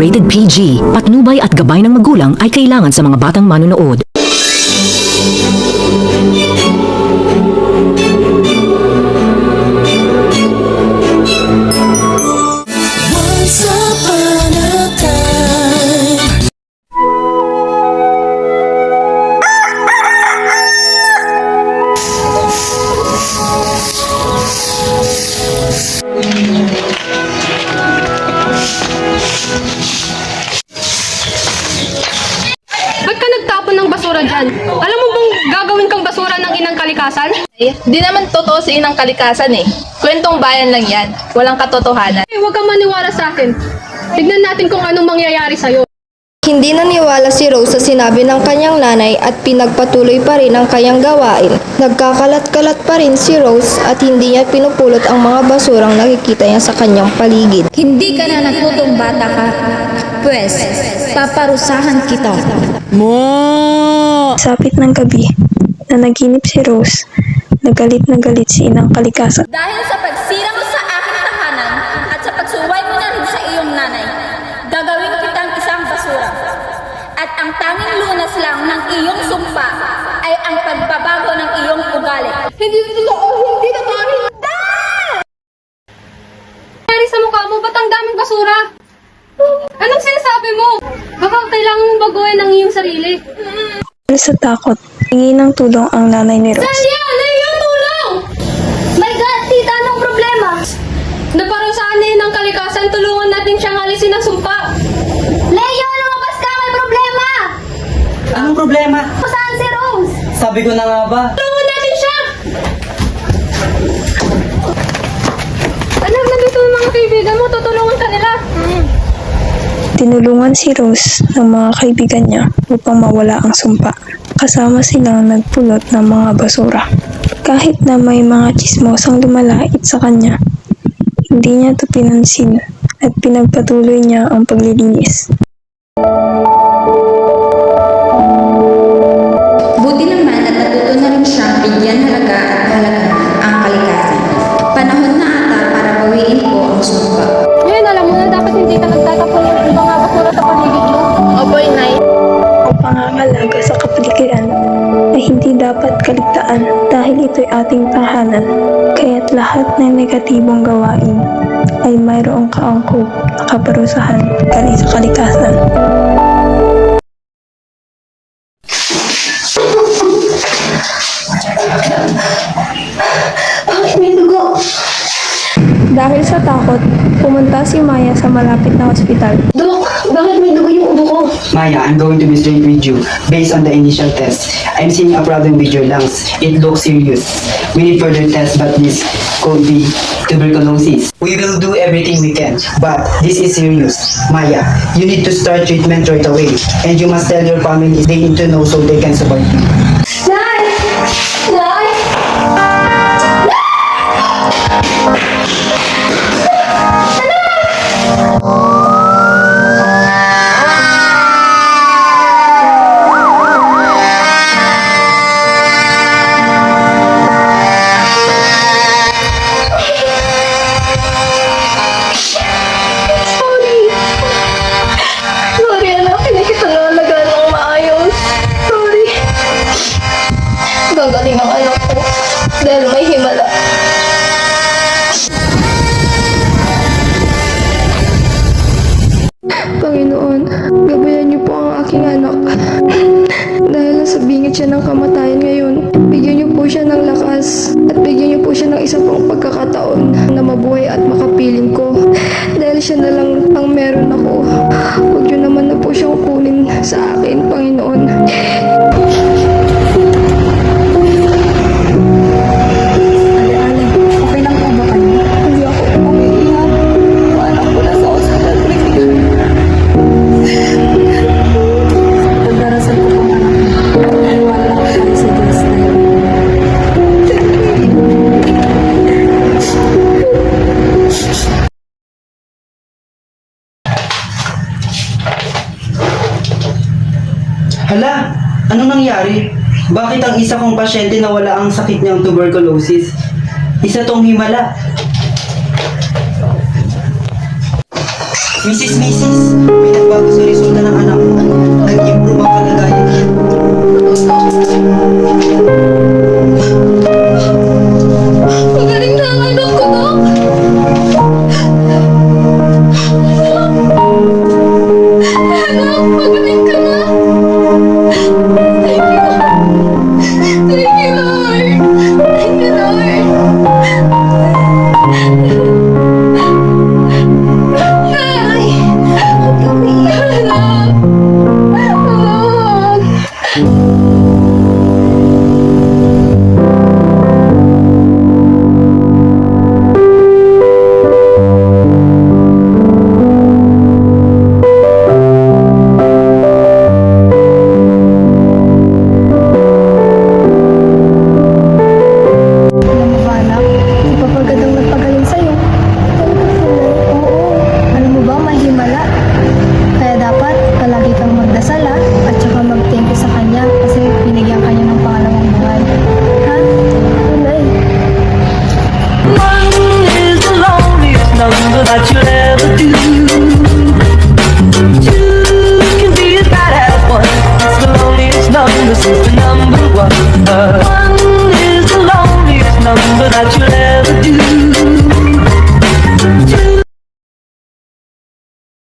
rated PG. Patnubay at gabay ng magulang ay kailangan sa mga batang manonood. Basura dyan? Alam mo bang gagawin kang basura ng inang kalikasan? Eh, di naman totoo si Inang Kalikasan eh. Kwentong bayan lang yan. Walang katotohanan. Eh, huwag kang maniwala sa akin. Tignan natin kung anong mangyayari sa'yo. Hindi naniwala si Rose sa sinabi ng kanyang nanay at pinagpatuloy pa rin ang kanyang gawain. Nagkakalat-kalat pa rin si Rose at hindi niya pinupulot ang mga basurang nakikita niya sa kanyang paligid. Hindi ka na natutong bata ka. Pwes, paparusahan kita. Sapit ng gabi, na naginip si Rose, nagalit na galit si Inang Kalikasan. Dahil sa pagsira mo sa aking tahanan at sa pagsuway mo na rin sa iyong nanay, gagawin kitang isang basura. At ang tanging lunas lang ng iyong sumpa ay ang pagbabago ng iyong ugali. Hindi totoo! Hindi totoo! Nangyari sa mukha mo, ba't ang daming basura? Anong sinasabi mo? Baka kailangan mong baguhin ang iyong sarili. Dahil sa takot, hingi ng tulong ang nanay ni Rose. Talia! Leo, tulong! My God, tita, anong problema? Naparusahan na yun ng kalikasan, tulungan natin siyang alisin ang sumpa. Leo, lumabas ka! May problema! Anong problema? Saan si Rose? Sabi ko na nga ba? Tulungan natin siya! Alam, nandito yung mga kaibigan mo, tutulungan ka nila. Tinulungan si Rose ng mga kaibigan niya upang mawala ang sumpa. Kasama silang nagpulot ng mga basura. Kahit na may mga chismosang lumalait sa kanya, hindi niya ito pinansin at pinagpatuloy niya ang paglilinis. Kaligtaan dahil ito'y ating tahanan. Kaya't lahat ng negatibong gawain ay mayroong kaangkop na kaparusahan galing sa kalikasan. Dahil sa takot, pumunta si Maya sa malapit na ospital. Maya, I'm going to be straight with you. Based on the initial test, I'm seeing a problem with your lungs. It looks serious. We need further tests, but this could be tuberculosis. We will do everything we can, but this is serious. Maya, you need to start treatment right away. And you must tell your family they need to know so they can support you. Sorry Gagaling ang anak ko dahil may himala. Panginoon, gabayan niyo po ang aking anak. Dahil nasa bingit siya ng kamatayan ngayon, bigyan niyo po siya ng lakas at bigyan niyo po siya ng isa pang pagkakataon na mabuhay at makapiling ko. Dahil siya na lang ang meron ako. Huwag niyo naman na po siyang kunin sa akin, Hala, anong nangyari? Bakit ang isa kong pasyente na wala ang sakit niyang tuberculosis? Isa tong himala. Mrs. Mrs. May nagbago sa resulta ng anak ko.